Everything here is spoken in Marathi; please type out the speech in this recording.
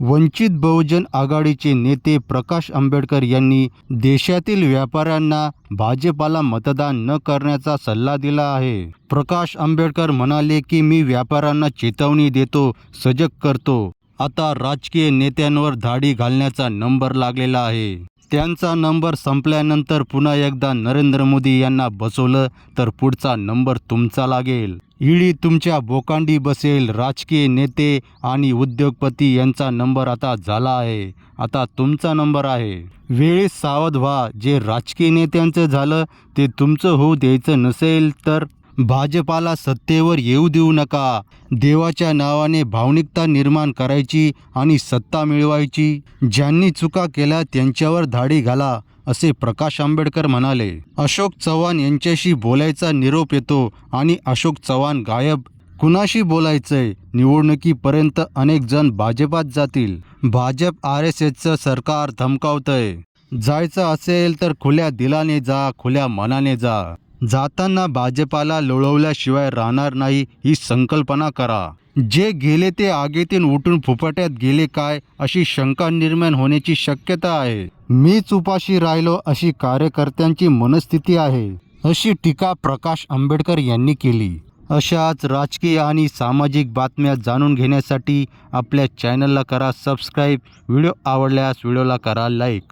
वंचित बहुजन आघाडीचे नेते प्रकाश आंबेडकर यांनी देशातील व्यापाऱ्यांना भाजपाला मतदान न करण्याचा सल्ला दिला आहे. प्रकाश आंबेडकर म्हणाले की मी व्यापाऱ्यांना चेतावणी देतो सजग करतो. आता राजकीय नेत्यांवर धाडी घालण्याचा नंबर लागलेला आहे. त्यांचा नंबर संपल्यानंतर पुन्हा एकदा नरेंद्र मोदी यांना बसवलं तर पुढचा नंबर तुमचा लागेल. ईडी तुमच्या बोकांडी बसेल. राजकीय नेते आणि उद्योगपती यांचा नंबर आता झाला आहे. आता तुमचा नंबर आहे. वेळेस सावध व्हा. जे राजकीय नेत्यांचं झालं ते तुमचं होऊ द्यायचं नसेल तर भाजपाला सत्तेवर येऊ देऊ नका. देवाच्या नावाने भावनिकता निर्माण करायची आणि सत्ता मिळवायची. ज्यांनी चुका केल्या त्यांच्यावर धाडी घाला असे प्रकाश आंबेडकर म्हणाले. अशोक चव्हाण यांच्याशी बोलायचा निरोप येतो आणि अशोक चव्हाण गायब. कुणाशी बोलायचंय? निवडणुकीपर्यंत अनेक जण भाजपात जातील. भाजप आर एस एसचं सरकार धमकावतंय. जायचं असेल तर खुल्या दिलाने जा खुल्या मनाने जा. जाताना भाजपाला लोळवल्याशिवाय राहणार नाही ही संकल्पना करा. जे गेले ते आगेतून उठून फुफट्यात गेले काय अशी शंका निर्माण होण्याची शक्यता आहे. मीच उपाशी राहिलो अशी कार्यकर्त्यांची मनस्थिती आहे. अशी टीका प्रकाश आंबेडकर यांनी केली. अशाच राजकीय आणि सामाजिक बातम्या जाणून घेण्यासाठी आपल्या चॅनलला करा सबस्क्राईब. व्हिडिओ आवडल्यास व्हिडिओला करा लाईक.